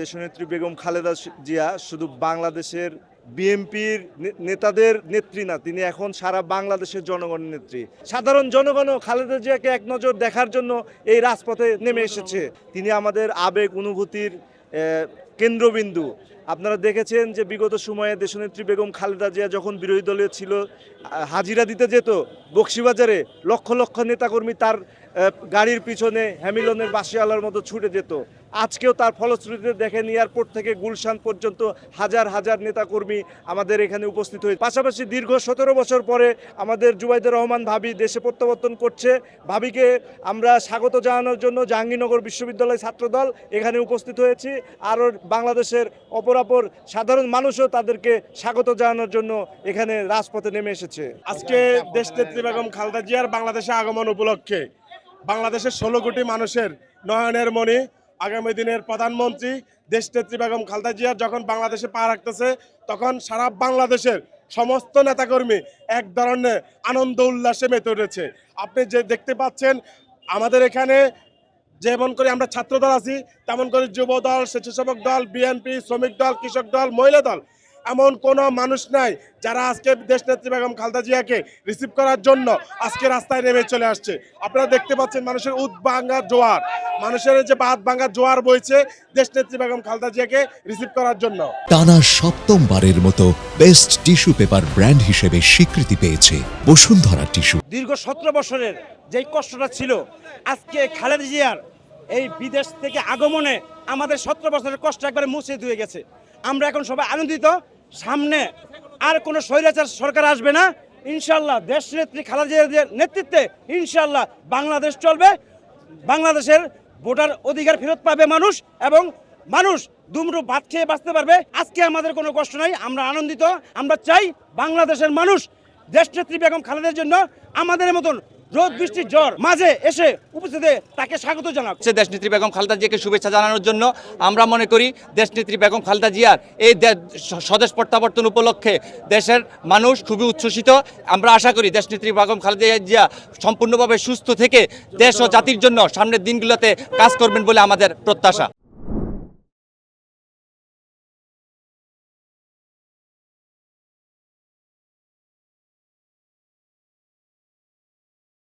দেশনেত্রী বেগম খালেদা জিয়া শুধু বাংলাদেশের বিএনপির নেতাদের নেত্রী না, তিনি এখন সারা বাংলাদেশের জনগণের নেত্রী। সাধারণ জনগণও খালেদা জিয়াকে এক নজর দেখার জন্য এই রাজপথে নেমে এসেছে। তিনি আমাদের আবেগ অনুভূতির কেন্দ্রবিন্দু। আপনারা দেখেছেন যে বিগত সময়ে দেশনেত্রী বেগম খালেদা জিয়া যখন বিরোধী দলীয় ছিল হাজিরা দিতে যেত বক্সিবাজারে, লক্ষ লক্ষ নেতাকর্মী তার গাড়ির পিছনে হ্যামিলনের বাসিওয়ালার মতো ছুটে যেত। আজকেও তার ফলশ্রুতিতে দেখেন এয়ারপোর্ট থেকে গুলশান পর্যন্ত হাজার হাজার নেতাকর্মী আমাদের এখানে উপস্থিত হয়েছে। পাশাপাশি দীর্ঘ সতেরো বছর পরে আমাদের জুবাইদুর রহমান ভাবি দেশে প্রত্যাবর্তন করছে। ভাবিকে আমরা স্বাগত জানানোর জন্য জাহাঙ্গীরনগর বিশ্ববিদ্যালয় ছাত্রদল এখানে উপস্থিত হয়েছি। আরও বাংলাদেশের অপরাপর সাধারণ মানুষও তাদেরকে স্বাগত জানানোর জন্য এখানে রাজপথে নেমে এসেছে। আজকে দেশনেত্রী বেগম খালেদা জিয়ার বাংলাদেশে আগমন উপলক্ষে বাংলাদেশের ষোলো কোটি মানুষের নয়নের মণি আগামী দিনের প্রধানমন্ত্রী দেশ দেশনেত্রী বেগম খালদা জিয়া যখন বাংলাদেশে পা রাখতেছে, তখন সারা বাংলাদেশের সমস্ত নেতাকর্মী এক ধরনের আনন্দ উল্লাসে মেতে উঠেছে। আপনি যে দেখতে পাচ্ছেন, আমাদের এখানে যেমন করে আমরা ছাত্রদল আছি, তেমন করে যুব দল, স্বেচ্ছাসেবক দল, বিএনপি, শ্রমিক দল, কৃষক দল, মহিলা দল এমন কোনো মানুষ নাই যারা আজকে দেশনেত্রী বেগম খালেদা জিয়াকে রিসিভ করার জন্য আজকে রাস্তায় নেমে চলে আসছে। আপনারা দেখতে পাচ্ছেন মানুষের উদ ভাঙ্গা জোয়ার মানুষের যে বাদ ভাঙ্গা জোয়ার বইছে দেশনেত্রী বেগম খালদা জিয়াকে রিসিভ করার জন্য। টানা সপ্তমবারের মতো বেস্ট টিস্যু পেপার ব্র্যান্ড হিসেবে স্বীকৃতি পেয়েছে বসুন্ধরা টিস্যু দীর্ঘ সতেরো বছরের যেই কষ্টটা ছিল আজকে খালেদা জিয়ার এই বিদেশ থেকে আগমনে আমাদের সতেরো বছরের কষ্ট একবারে মুছে ধুয়ে গেছে। আমরা এখন সবাই আনন্দিত সামনে আর কোনো স্বৈরাচার সরকার আসবে না। ইনশাল্লাহ দেশ নেত্রী খালেদা নেতৃত্বে ইনশাল্লাহ বাংলাদেশ চলবে। বাংলাদেশের ভোটার অধিকার ফেরত পাবে মানুষ এবং মানুষ দুমড়ু ভাত খেয়ে বাঁচতে পারবে। আজকে আমাদের কোনো কষ্ট নাই, আমরা আনন্দিত। আমরা চাই বাংলাদেশের মানুষ, দেশনেত্রী বেগম খালেদার জন্য আমাদের মতন রোদ, বৃষ্টি জ্বর মাঝে এসে উপস্থিত তাকে স্বাগত জানাক হচ্ছে দেশনেত্রী বেগম খালেদা জিয়াকে শুভেচ্ছা জানানোর জন্য আমরা মনে করি দেশনেত্রী বেগম খালেদা জিয়ার এই স্বদেশ প্রত্যাবর্তন উপলক্ষে দেশের মানুষ খুবই উচ্ছ্বসিত। আমরা আশা করি দেশনেত্রী বেগম খালেদা জিয়া সম্পূর্ণভাবে সুস্থ থেকে দেশ ও জাতির জন্য সামনের দিনগুলোতে কাজ করবেন বলে আমাদের প্রত্যাশা।